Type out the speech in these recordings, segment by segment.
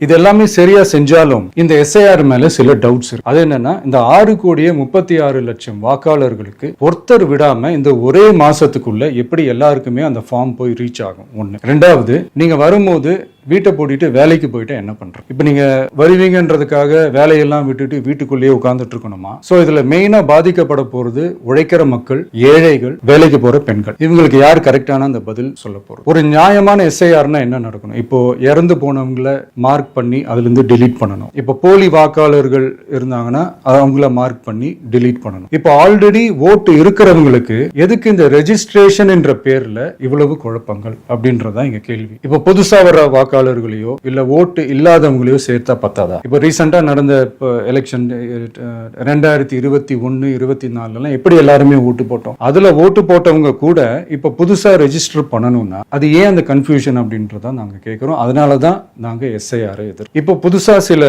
இது எல்லாமே சரியா செஞ்சாலும் இந்த எஸ்ஐஆர் மேல சில டவுட்ஸ் இருக்கு. அது என்னன்னா இந்த ஆறு கோடியே முப்பத்தி ஆறு லட்சம் வாக்காளர்களுக்கு ஒருத்தர் விடாம இந்த ஒரே மாசத்துக்குள்ள எப்படி எல்லாருக்குமே அந்த ஃபார்ம் போய் ரீச் ஆகும்? ஒண்ணு. ரெண்டாவது நீங்க வரும்போது வீட்டை போட்டிட்டு வேலைக்கு போயிட்டு என்ன பண்றோம் இப்போ நீங்க வருவீங்கன்றதுக்காக வேலையெல்லாம் விட்டுட்டு வீட்டுக்குள்ளேயே உட்கார்ந்துட்டு இருக்கணுமா சோ இதுல மெயினா பாதிக்கப்பட போறது உழைக்கிற மக்கள் ஏழைகள் வேலைக்கு போற பெண்கள். இவங்களுக்கு யார் கரெக்டான அந்த பதில் சொல்ல போறது? ஒரு நியாயமான எஸ்ஐஆர்னா என்ன நடக்கணும்? இப்போ இறந்து போனவங்கள மார்க் பண்ணி அதுல இருந்து delete பண்ணணும். இப்போ போலி வாக்காளர்கள் இருந்தாங்கன்னா அவங்கள மார்க் பண்ணி டிலீட் பண்ணணும். இப்போ ஆல்ரெடி ஓட்டு இருக்கிறவங்களுக்கு எதுக்கு இந்த ரெஜிஸ்ட்ரேஷன் என்ற பேர்ல இவ்வளவு குழப்பங்கள் அப்படின்றதான் இங்க கேள்வி. இப்போ புதுசா வாக்காளர் வாக்காளர்களையோ இல்ல ஓட்டு இல்லாதவங்களையோ சேர்த்தா பத்தாதா? இப்போ ரீசெண்டா நடந்த இப்போ எலெக்ஷன் ரெண்டாயிரத்தி இருபத்தி ஒன்னு இருபத்தி நாலுலாம் எப்படி எல்லாருமே ஓட்டு போட்டோம்? அதுல ஓட்டு போட்டவங்க கூட இப்போ புதுசா ரெஜிஸ்டர் பண்ணணும்னா அது ஏன் அந்த கன்ஃபியூஷன் அப்படின்றத நாங்க கேட்கிறோம் அதனால தான் நாங்க எஸ்ஐஆர் எதிர் இப்போ புதுசா சில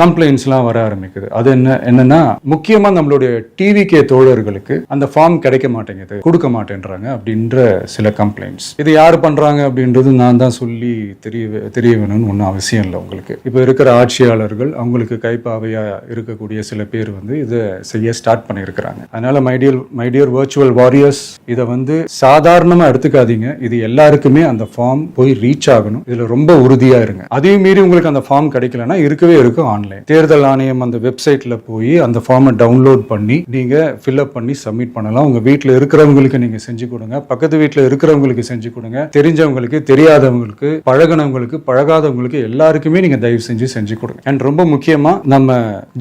கம்ப்ளைண்ட்ஸ்லாம் வர ஆரம்பிக்குது. அது என்ன என்னன்னா முக்கியமா நம்மளுடைய டிவி கே தோழர்களுக்கு அந்த ஃபார்ம் கிடைக்க மாட்டேங்குது கொடுக்க மாட்டேன்றாங்க அப்படின்ற சில கம்ப்ளைண்ட்ஸ் இது யார் பண்றாங்க அப்படின்றது நான் தான் சொல்லி தெரிய தெரிய வேணும்னு ஒன்றும் அவசியம் இல்லை உங்களுக்கு. இப்போ இருக்கிற ஆட்சியாளர்கள் அவங்களுக்கு கைப்பாவையா இருக்கக்கூடிய சில பேர் வந்து இதை செய்ய ஸ்டார்ட் பண்ணியிருக்கிறாங்க. அதனால மைடியர் மைடியர் வர்ச்சுவல் வாரியர்ஸ் இதை வந்து சாதாரணமாக எடுத்துக்காதீங்க. இது எல்லாருக்குமே அந்த ஃபார்ம் போய் ரீச் ஆகணும். இதுல ரொம்ப உறுதியா இருங்க. அதையும் மீறி உங்களுக்கு அந்த ஃபார்ம் கிடைக்கலன்னா இருக்கவே இருக்கும் ஆன்லைன் தேர்தல் ஆணையம் அந்த வெப்சைட்ல போய் அந்த ஃபார்மை டவுன்லோட் பண்ணி நீங்க ஃபில்அப் பண்ணி சப்மிட் பண்ணலாம். உங்க வீட்டில் இருக்கிறவங்களுக்கு நீங்க செஞ்சு கொடுங்க. பக்கத்து வீட்டில் இருக்கிறவங்களுக்கு செஞ்சு கொடுங்க. தெரிஞ்சவங்களுக்கு தெரியாதவங்களுக்கு பழகுனவங்களுக்கு பழகாதவங்களுக்கு எல்லாருக்குமே நீங்க தயவு செஞ்சு செஞ்சு கொடுங்க. அண்ட் ரொம்ப முக்கியமா நம்ம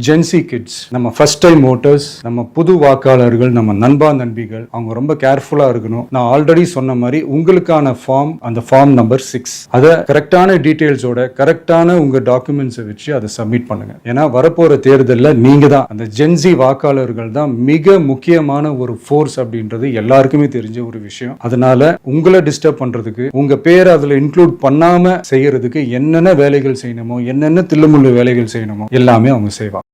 ஜென்சி கிட்ஸ் நம்ம ஃபர்ஸ்ட் டைம் ஓட்டர்ஸ் நம்ம புது வாக்காளர்கள் நம்ம நண்பா நண்பிகள் அவங்க ரொம்ப கேர்ஃபுல்லா இருக்கணும். நான் ஆல்ரெடி சொன்ன மாதிரி உங்களுக்கான ஃபார்ம் அந்த ஃபார்ம் நம்பர் சிக்ஸ் அதை கரெக்டான டீட்டெயில்ஸோட கரெக்டான உங்க டாக்குமெண்ட்ஸை வச்சு அதை சப்மிட் பண்ணுங்க. ஏன்னா வரப்போற தேர்தலில் நீங்க தான். அந்த ஜென்சி வாக்காளர்கள் தான் மிக முக்கியமான ஒரு ஃபோர்ஸ் அப்படின்றது எல்லாருக்குமே தெரிஞ்ச ஒரு விஷயம். அதனால உங்களை டிஸ்டர்ப் பண்றதுக்கு உங்க பேரை அதுல இன்க்ளூட் பண்ணாம செய்யறதுக்கு என்னென்ன வேலைகள் செய்யணுமோ என்னென்ன தில்லுமுள்ளு வேலைகள் செய்யணுமோ எல்லாமே அவங்க செய்வாங்க.